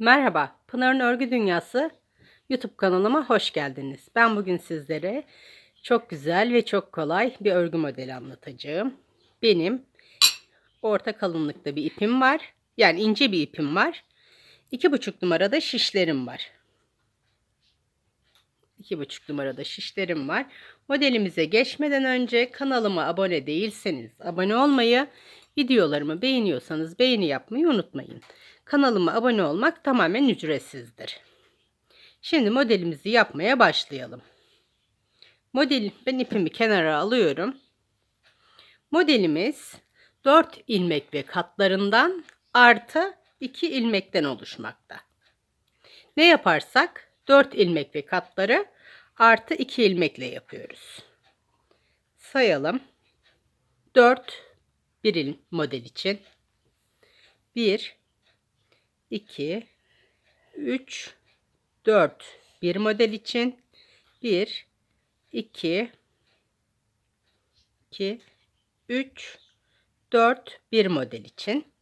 Merhaba, Pınar'ın Örgü Dünyası YouTube kanalıma hoş geldiniz. Ben bugün sizlere çok güzel ve çok kolay bir örgü modeli anlatacağım. Benim orta kalınlıkta bir ipim var. Yani ince bir ipim var. 2,5 numarada şişlerim var. 2,5 numarada şişlerim var. Modelimize geçmeden önce kanalıma abone değilseniz abone olmayı, videolarımı beğeniyorsanız beğeni yapmayı unutmayın. Kanalıma abone olmak tamamen ücretsizdir. Şimdi modelimizi yapmaya başlayalım. Model ben ipimi kenara alıyorum. Modelimiz 4 ilmek ve katlarından artı 2 ilmekten oluşmakta. Ne yaparsak 4 ilmek ve katları artı 2 ilmekle yapıyoruz. Sayalım. 4 bir model için. 1 2 3 4 bir model için. 1 2 2 3 4 bir model için.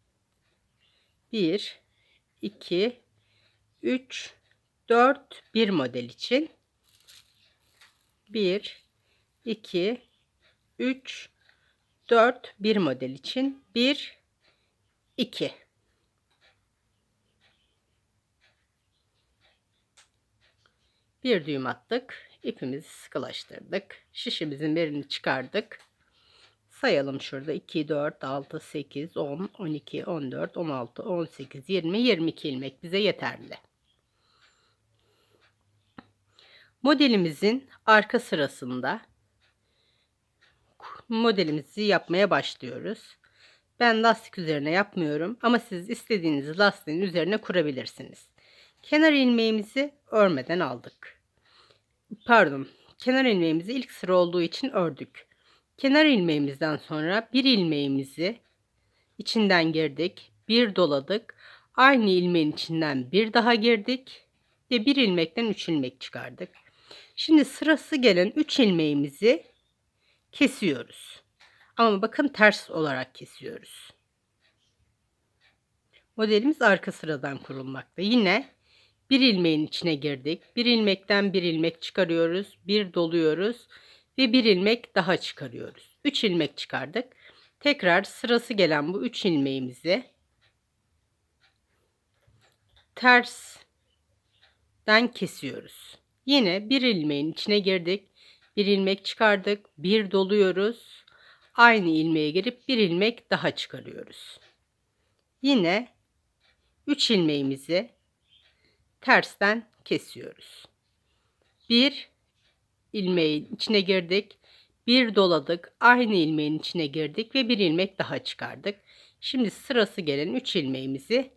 1 2 3 4 bir model için. 1 2 3 4 bir model için 1 2 bir düğüm attık ipimizi sıkılaştırdık şişimizin birini çıkardık. Sayalım şurada 2 4 6 8 10 12 14 16 18 20 22 ilmek bize yeterli. Modelimizin arka sırasında modelimizi yapmaya başlıyoruz. Ben lastik üzerine yapmıyorum ama siz istediğiniz lastiğin üzerine kurabilirsiniz. Kenar ilmeğimizi örmeden aldık. Pardon, kenar ilmeğimizi ilk sıra olduğu için ördük. Kenar ilmeğimizden sonra bir ilmeğimizi içinden girdik, bir doladık. Aynı ilmeğin içinden bir daha girdik ve bir ilmekten üç ilmek çıkardık. Şimdi sırası gelen üç ilmeğimizi kesiyoruz. Ama bakın ters olarak kesiyoruz. Modelimiz arka sıradan kurulmakta. Yine bir ilmeğin içine girdik. Bir ilmekten bir ilmek çıkarıyoruz. Bir doluyoruz ve bir ilmek daha çıkarıyoruz. 3 ilmek çıkardık. Tekrar sırası gelen bu 3 ilmeğimizi tersten kesiyoruz. Yine bir ilmeğin içine girdik. Bir ilmek çıkardık. Bir doluyoruz. Aynı ilmeğe girip bir ilmek daha çıkarıyoruz. Yine 3 ilmeğimizi tersten kesiyoruz. Bir ilmeğin içine girdik. Bir doladık. Aynı ilmeğin içine girdik ve bir ilmek daha çıkardık. Şimdi sırası gelen 3 ilmeğimizi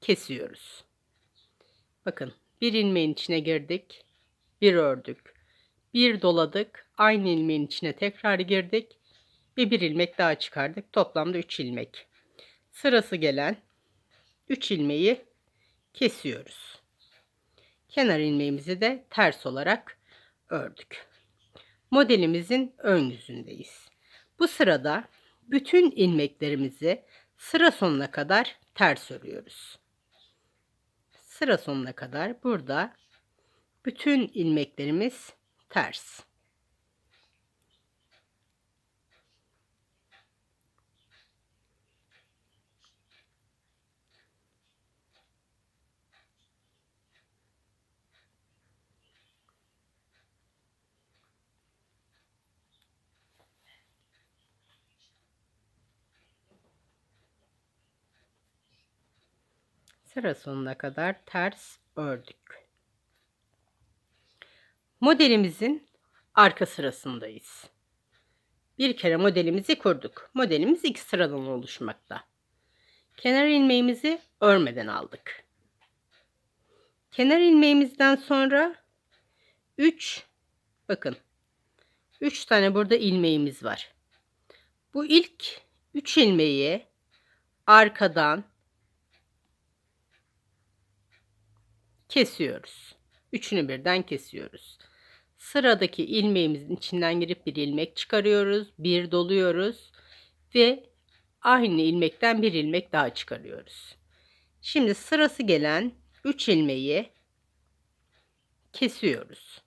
kesiyoruz. Bakın bir ilmeğin içine girdik. Bir ördük bir doladık. Aynı ilmeğin içine tekrar girdik. Ve bir ilmek daha çıkardık. Toplamda 3 ilmek. Sırası gelen 3 ilmeği kesiyoruz. Kenar ilmeğimizi de ters olarak ördük. Modelimizin ön yüzündeyiz. Bu sırada bütün ilmeklerimizi sıra sonuna kadar ters örüyoruz. Sıra sonuna kadar burada bütün ilmeklerimiz ters. Sıra sonuna kadar ters ördük. Modelimizin arka sırasındayız. Bir kere modelimizi kurduk. Modelimiz iki sıradan oluşmakta. Kenar ilmeğimizi örmeden aldık. Kenar ilmeğimizden sonra 3 bakın 3 tane burada ilmeğimiz var. Bu ilk 3 ilmeği arkadan kesiyoruz. Üçünü birden kesiyoruz. Sıradaki ilmeğimizin içinden girip bir ilmek çıkarıyoruz. Bir doluyoruz ve aynı ilmekten bir ilmek daha çıkarıyoruz. Şimdi sırası gelen 3 ilmeği kesiyoruz.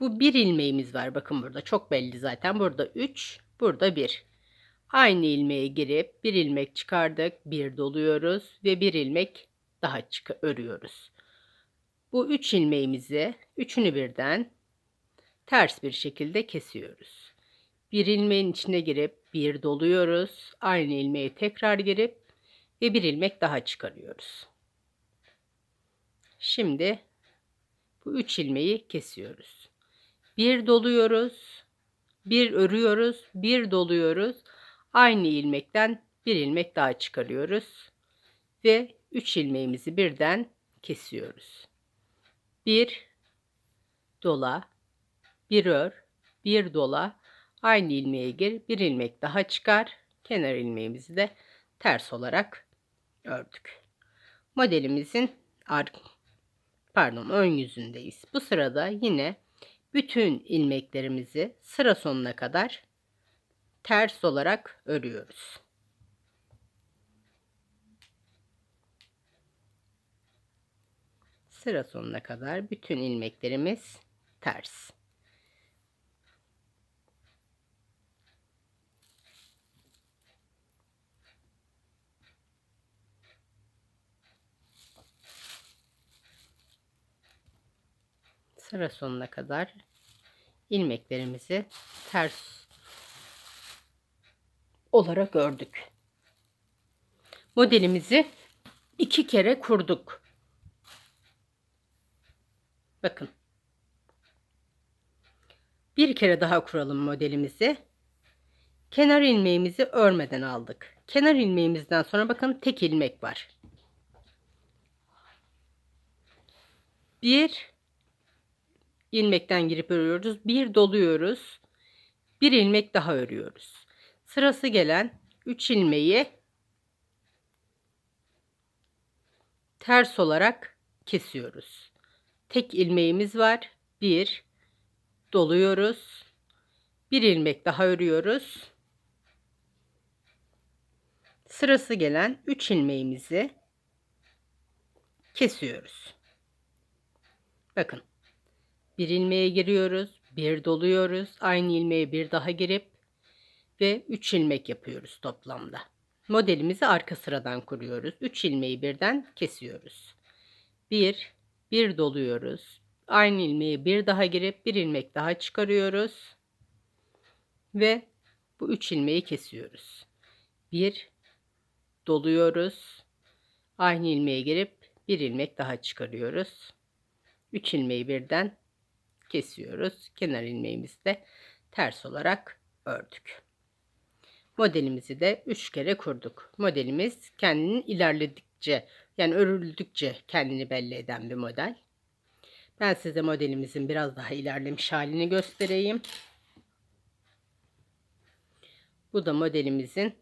Bu bir ilmeğimiz var. Bakın burada çok belli zaten. Burada 3, burada 1. Aynı ilmeğe girip bir ilmek çıkardık, bir doluyoruz ve bir ilmek daha örüyoruz. Bu 3 ilmeğimizi üçünü birden ters bir şekilde kesiyoruz. Bir ilmeğin içine girip bir doluyoruz. Aynı ilmeğe tekrar girip ve bir ilmek daha çıkarıyoruz. Şimdi bu üç ilmeği kesiyoruz. Bir doluyoruz, bir örüyoruz, bir doluyoruz. Aynı ilmekten bir ilmek daha çıkarıyoruz ve üç ilmeğimizi birden kesiyoruz. Bir dola, bir ör, bir dola, aynı ilmeğe gir, bir ilmek daha çıkar. Kenar ilmeğimizi de ters olarak ördük. Modelimizin ar pardon ön yüzündeyiz. Bu sırada yine bütün ilmeklerimizi sıra sonuna kadar ters olarak örüyoruz. Sıra sonuna kadar bütün ilmeklerimiz ters. sıra sonuna kadar ilmeklerimizi ters olarak ördük. Modelimizi iki kere kurduk. Bakın. Bir kere daha kuralım modelimizi. Kenar ilmeğimizi örmeden aldık. Kenar ilmeğimizden sonra bakın tek ilmek var. Bir ilmekten girip örüyoruz. Bir doluyoruz. Bir ilmek daha örüyoruz. Sırası gelen 3 ilmeği ters olarak kesiyoruz. Tek ilmeğimiz var. Bir doluyoruz. Bir ilmek daha örüyoruz. Sırası gelen 3 ilmeğimizi kesiyoruz. Bakın bir ilmeğe giriyoruz. Bir doluyoruz. Aynı ilmeğe bir daha girip ve 3 ilmek yapıyoruz toplamda. Modelimizi arka sıradan kuruyoruz. 3 ilmeği birden kesiyoruz. 1 bir doluyoruz. Aynı ilmeğe bir daha girip bir ilmek daha çıkarıyoruz. Ve bu 3 ilmeği kesiyoruz. 1 doluyoruz. Aynı ilmeğe girip bir ilmek daha çıkarıyoruz. 3 ilmeği birden kesiyoruz. Kenar ilmeğimizi de ters olarak ördük. Modelimizi de 3 kere kurduk. Modelimiz kendini ilerledikçe yani örüldükçe kendini belli eden bir model. Ben size modelimizin biraz daha ilerlemiş halini göstereyim. Bu da modelimizin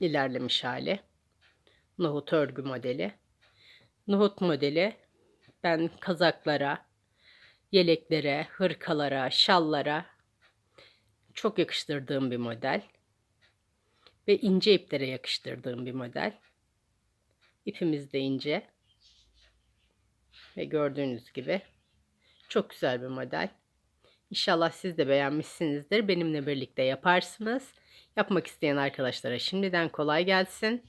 ilerlemiş hali. Nohut örgü modeli. Nohut modeli ben kazaklara, yeleklere, hırkalara, şallara çok yakıştırdığım bir model. Ve ince iplere yakıştırdığım bir model. İpimiz de ince. Ve gördüğünüz gibi çok güzel bir model. İnşallah siz de beğenmişsinizdir. Benimle birlikte yaparsınız. Yapmak isteyen arkadaşlara şimdiden kolay gelsin.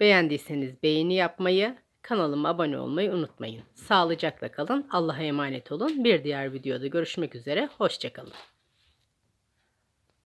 Beğendiyseniz beğeni yapmayı, Kanalıma abone olmayı unutmayın. Sağlıcakla kalın. Allah'a emanet olun. Bir diğer videoda görüşmek üzere. Hoşçakalın.